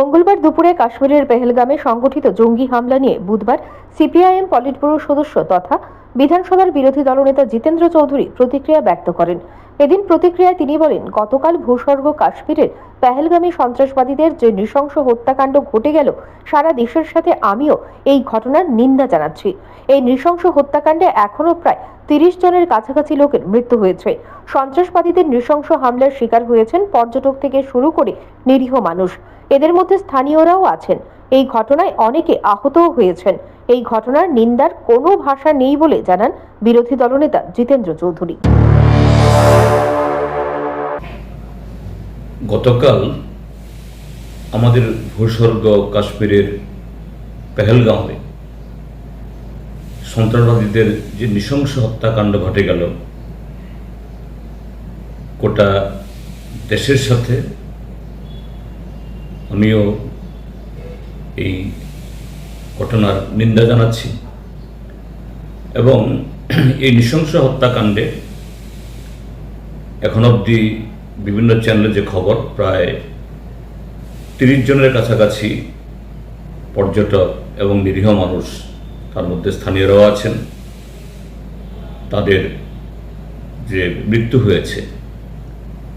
মঙ্গলবার দুপুরে কাশ্মীরের পেহেলগামে সংগঠিত জঙ্গি হামলা নিয়ে বুধবার সিপিআইএম পলিটব্যুরোর সদস্য তথা বিধানসভার বিরোধী দলনেতা জিতেন্দ্র চৌধুরী প্রতিক্রিয়া ব্যক্ত করেন। এদিন প্রতিক্রিয়ায় তিনি বলেন, গতকাল ভূস্বর্গ কাশ্মীরের পেহেলগামী সন্ত্রাসবাদীদের যে নৃশংস হত্যাকাণ্ড ঘটে গেল, সারা দেশের সাথে আমিও এই ঘটনার নিন্দা জানাচ্ছি। এই নৃশংস হত্যাকাণ্ডে এখনও প্রায় তিরিশ জনের কাছাকাছি লোকের মৃত্যু হয়েছে। সন্ত্রাসবাদীদের নৃশংস হামলার শিকার হয়েছেন পর্যটক থেকে শুরু করে নিরীহ মানুষ। এদের মধ্যে স্থানীয়রাও আছেন। এই ঘটনায় অনেকে আহতও হয়েছেন। এই ঘটনার নিন্দার কোনো ভাষা নেই বলে জানান বিরোধী দলনেতা জিতেন্দ্র চৌধুরী। গতকাল আমাদের ভূস্বর্গ কাশ্মীরের পেহেলগাঁওয়ে সন্ত্রাসবাদীদের যে নৃশংস হত্যাকাণ্ড ঘটে গেল, গোটা দেশের সাথে আমিও এই ঘটনার নিন্দা জানাচ্ছি। এবং এই নৃশংস হত্যাকাণ্ডে এখন অবধি বিভিন্ন চ্যানেলে যে খবর, প্রায় তিরিশ জনের কাছাকাছি পর্যটক এবং নিরীহ মানুষ তার মধ্যে স্থানীয়রাও আছেন। তাদের যে মৃত্যু হয়েছে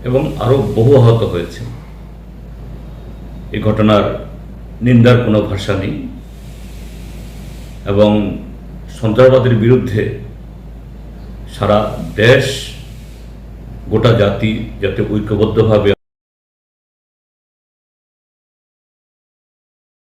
এবং আরও বহু আহত হয়েছে। এই ঘটনার নিন্দার কোনো ভাষা নেই। এবং সন্ত্রাসবাদের বিরুদ্ধে সারা দেশ গোটা জাতি যাতে ঐক্যবদ্ধভাবে